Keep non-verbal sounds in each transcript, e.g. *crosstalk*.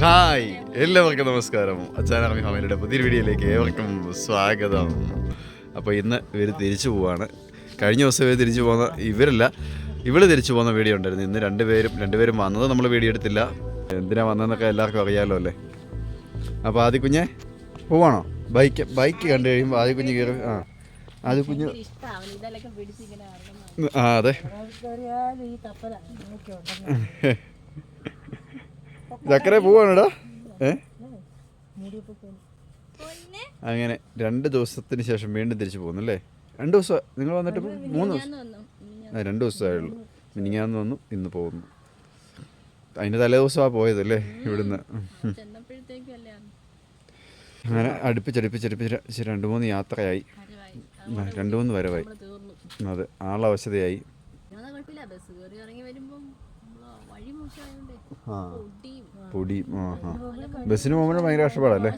Hi എല്ലാവർക്കും നമസ്കാരം. അച്ചാനാമി ഫാമിലിയുടെ പുതിയൊരു വീഡിയോയിലേക്ക് ഏവർക്കും സ്വാഗതം. അപ്പോൾ ഇന്ന് ഇവർ തിരിച്ചു പോവാണ്. കഴിഞ്ഞ ദിവസം ഇവർ തിരിച്ചു പോകുന്ന ഇവരല്ല ഇവൾ തിരിച്ചു പോകുന്ന വീഡിയോ ഉണ്ടായിരുന്നു. ഇന്ന് രണ്ടുപേരും രണ്ടുപേരും വന്നത് നമ്മൾ വീഡിയോ എടുത്തില്ല. എന്തിനാ വന്നതെന്നൊക്കെ എല്ലാവർക്കും അറിയാമല്ലോ അല്ലേ? അപ്പോൾ ആദ്യ കുഞ്ഞെ പോവാണോ? ബൈക്ക് ബൈക്ക് കണ്ടു കഴിയുമ്പോൾ ആദ്യ കുഞ്ഞ് കയറി ആ. ആദ്യ കുഞ്ഞ് ആ അതെ. *laughs* ചക്കര പോവാണോടാ? ഏ? അങ്ങനെ രണ്ട് ദിവസത്തിന് ശേഷം വീണ്ടും തിരിച്ചു പോകുന്നു അല്ലേ രണ്ട് ദിവസം നിങ്ങൾ വന്നിട്ട് മൂന്ന് ദിവസം? ആ രണ്ട് ദിവസമായുള്ളൂ മിനിങ്ങാന്ന് വന്നു ഇന്ന് പോകുന്നു. അതിന്റെ തലേ ദിവസമാണ് പോയതല്ലേ ഇവിടുന്ന്? അങ്ങനെ അടുപ്പിച്ചടുപ്പിച്ചടുപ്പിച്ച് രണ്ട് മൂന്ന് യാത്രയായി. രണ്ട് മൂന്ന് വരവായി. അത് ആളവശതയായി. കുഴപ്പമില്ല ബസ് കയറി ഇറങ്ങി വരുമ്പം നമ്മൾ വഴി മോശമായോണ്ടേ ആ. പൊടിയും പൊടി ബസ്സിന് പോകുമ്പോൾ ഭയങ്കര കഷ്ടപ്പാടല്ലേ?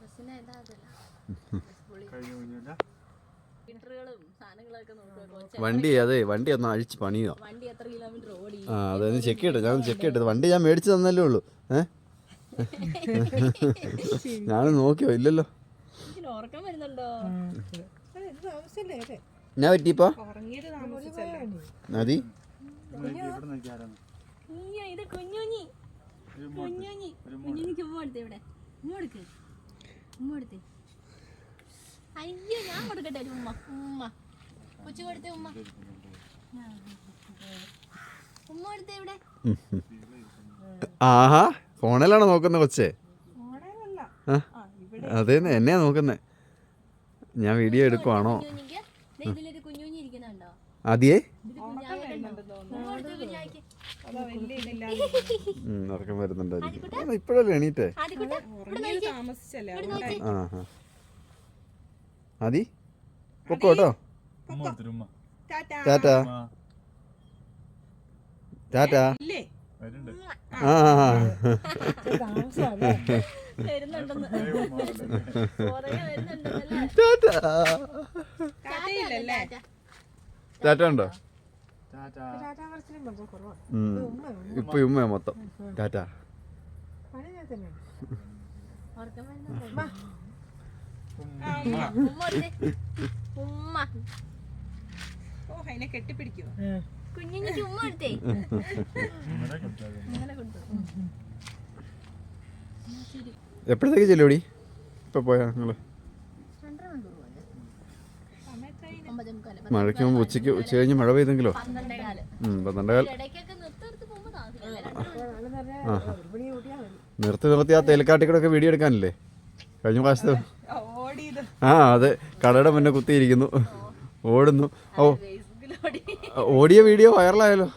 ബസ്സിനെ ഇതാകല്ല വണ്ടി അതെ വണ്ടി ഒന്ന് അഴിച്ച് പണിയോ വണ്ടി എത്ര കിലോമീറ്റർ ഓടി? ആ അതൊന്ന് ചെക്ക് ചെയ്യട്ടെ ഞാൻ ചെക്ക് ചെയ്യട്ടെ. വണ്ടി ഞാൻ മേടിച്ചു തന്നല്ലേ ഉള്ളൂ. ഏ? *laughs* ഞാൻ നോക്കിയോ? ഇല്ലല്ലോ. ഞാൻ പറ്റിയപ്പോ? മതി. കുഞ്ഞുഞ്ഞി കുഞ്ഞുഞ്ഞി കുഞ്ഞുഞ്ഞിക്ക് ഉമ്മ ഇവിടെ. ഉമ്മ ഉമ്മ കൊടുത്തേ. അയ്യോ ഞാൻ കൊടുക്കട്ടെ ഒരു ഉമ്മ. ഉമ്മ. കൊച്ചു കൊടുത്തേ ഉമ്മ. ഉമ്മ കൊടുത്തേ ഇവിടെ. ആഹാ ഫോണിലാണോ നോക്കുന്നത് കൊച്ചേ. അതെ അതേന്ന് എന്നെയാ നോക്കുന്നേ. ഞാൻ വീഡിയോ എടുക്കുവാണോ? ആദ്യേ? ഉറക്കം വരുന്നുണ്ടായിരിക്കും. ഇപ്പോഴല്ലേ എണീറ്റേ? ആ ആദി പൊക്കോട്ടോ ടാറ്റാ ടാറ്റാ ആ ടാറ്റാ ടാറ്റ. ടാറ്റ ഉണ്ടോ. ഇപ്പൊ ഉമ്മയാ മൊത്തം ടാറ്റ? ഉമ്മ. ഓ അതിനെ ഉമ്മ എപ്പോഴത്തേക്ക് ചെല്ലുപടി ഇപ്പൊ പോയാ നിങ്ങൾ? മഴയ്ക്ക് മുമ്പ് ഉച്ചയ്ക്ക് ഉച്ച കഴിഞ്ഞ് മഴ പെയ്തെങ്കിലോ? പന്ത്രണ്ടേകാൽ നിർത്തി നിർത്തി ആ തേലക്കാട്ടിക്കൂടെ വീഡിയോ എടുക്കാനില്ലേ? കഴിഞ്ഞ പ്രാവശ്യത്തെ ആ അതെ. കടയുടെ മുന്നേ കുത്തിയിരിക്കുന്നു. ഓടുന്നു. ഓ. ഓടിയ വീഡിയോ വൈറലായാലോ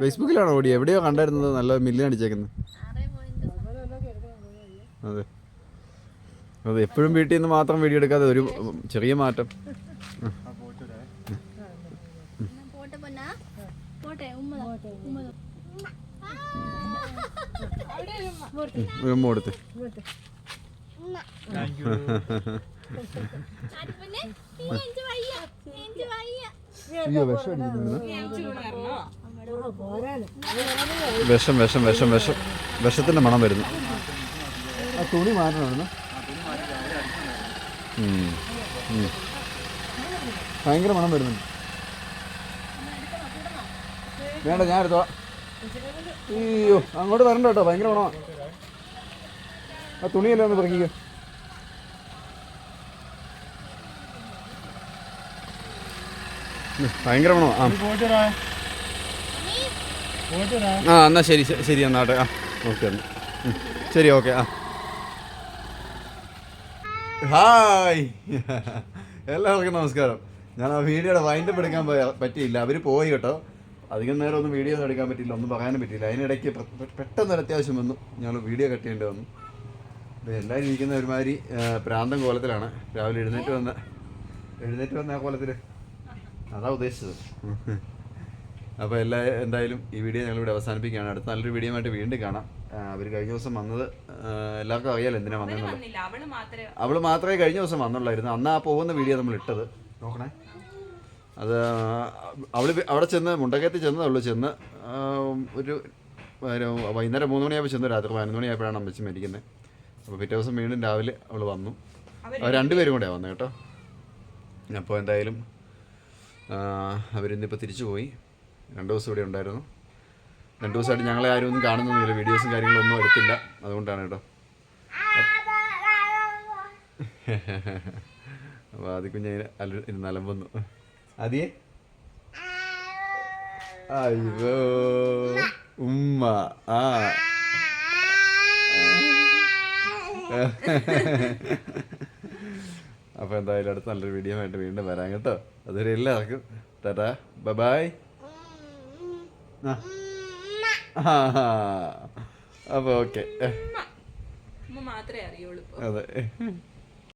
ഫേസ്ബുക്കിലാണോ ഓടിയ? എവിടെയോ കണ്ടായിരുന്നത് നല്ല പോയിന്റ് അതെ. അതെ എപ്പോഴും വീട്ടിൽ നിന്ന് മാത്രം വീഡിയോ എടുക്കാതെ ഒരു ചെറിയ മാറ്റം. ഉമ്മ. ദാ, വിഷം വിഷം വിഷം വിഷം വിഷം. വിഷത്തിന്റെ മണം വരുന്നു. ആ തുണി മാറ്റണം ഭയങ്കര മണം വരുന്നുണ്ട്. വേണ്ട ഞാൻ എടുത്തോ അയ്യോ അങ്ങോട്ട് വരണ്ട കേട്ടോ ഭയങ്കര മണമാണ്. ആ തുണിയല്ലേ ഒന്ന് പറക്കിക്കോ. ഭയങ്കര മണോ ആ. ആ എന്നാ ശരി ശരി എന്നാട്ടെ ആ ഓക്കെ ശരി ഓക്കെ ആ. ഹായ്. എല്ലാവർക്കും നമസ്കാരം. ഞാൻ ആ വീഡിയോയുടെ വൈൻഡപ്പ് എടുക്കാൻ പറ്റിയില്ല. അവർ പോയി കേട്ടോ. അധികം നേരം ഒന്നും വീഡിയോ ഒന്നും എടുക്കാൻ പറ്റിയില്ല ഒന്നും പറയാനും പറ്റിയില്ല. അതിനിടയ്ക്ക് പെ- പെ- പെട്ടെന്ന് ഒരു അത്യാവശ്യം വന്നു. ഞങ്ങൾ വീഡിയോ കട്ട് ചെയ്യേണ്ടി വന്നു. എല്ലാവരും ഇരിക്കുന്ന ഒരുമാതിരി പ്രാന്തം കോലത്തിലാണ്. രാവിലെ എഴുന്നേറ്റ് വന്ന എഴുന്നേറ്റ് വന്ന ആ കോലത്തിൽ അതാ ഉദ്ദേശിച്ചത്. അപ്പോൾ എല്ലാ എന്തായാലും ഈ വീഡിയോ ഞങ്ങളിവിടെ അവസാനിപ്പിക്കുകയാണ്. അടുത്ത നല്ലൊരു വീഡിയോ ആയിട്ട് വീണ്ടും കാണാം. അവർ കഴിഞ്ഞ ദിവസം വന്നത് എല്ലാവർക്കും അറിയാലോ എന്തിനാ വന്നതെന്നുള്ളത്. അവൾ മാത്രമേ കഴിഞ്ഞ ദിവസം വന്നുള്ളായിരുന്നു. അന്ന് ആ പോകുന്ന വീഡിയോ നമ്മൾ ഇട്ടത്. നോക്കണേ. അത് അവൾ അവിടെ ചെന്ന് മുണ്ടക്കയത്ത് ചെന്നതേ ഉള്ളൂ. ചെന്ന് ഒരു വൈകുന്നേരം മൂന്ന് മണിയായപ്പോൾ ചെന്ന് രാത്രി പതിനൊന്ന് മണിയായപ്പോഴാണ് അമ്മച്ചി മരിക്കുന്നത് അപ്പോൾ പിറ്റേ ദിവസം വീണ്ടും രാവിലെ അവൾ വന്നു. അവർ രണ്ടുപേരും കൂടെയാണ് വന്നത് കേട്ടോ. അപ്പോൾ എന്തായാലും അവരിന്നിപ്പോൾ തിരിച്ചു പോയി. രണ്ട് ദിവസം ഇവിടെ ഉണ്ടായിരുന്നു. രണ്ട് ദിവസമായിട്ട് ഞങ്ങളെ ആരും ഒന്നും കാണുന്നൊന്നുമില്ല. വീഡിയോസും കാര്യങ്ങളും ഒന്നും എടുത്തില്ല. അതുകൊണ്ടാണ് കേട്ടോ. അപ്പോൾ ആദ്യ കുഞ്ഞ് അല്ല വന്നു അലമ്പുന്നു ആദ്യേ? അയ്യോ ഉമ്മ. ആ. *laughs* അപ്പോൾ എന്തായാലും അടുത്ത നല്ലൊരു വീഡിയോ ആയിട്ട് വീണ്ടും വരാം കേട്ടോ. അതുവരെ എല്ലാവർക്കും ടാറ്റാ ബബായ് അപ്പോൾ ഓക്കെ ഉമ്മ മാത്രമേ അറിയുള്ളൂ അതെ.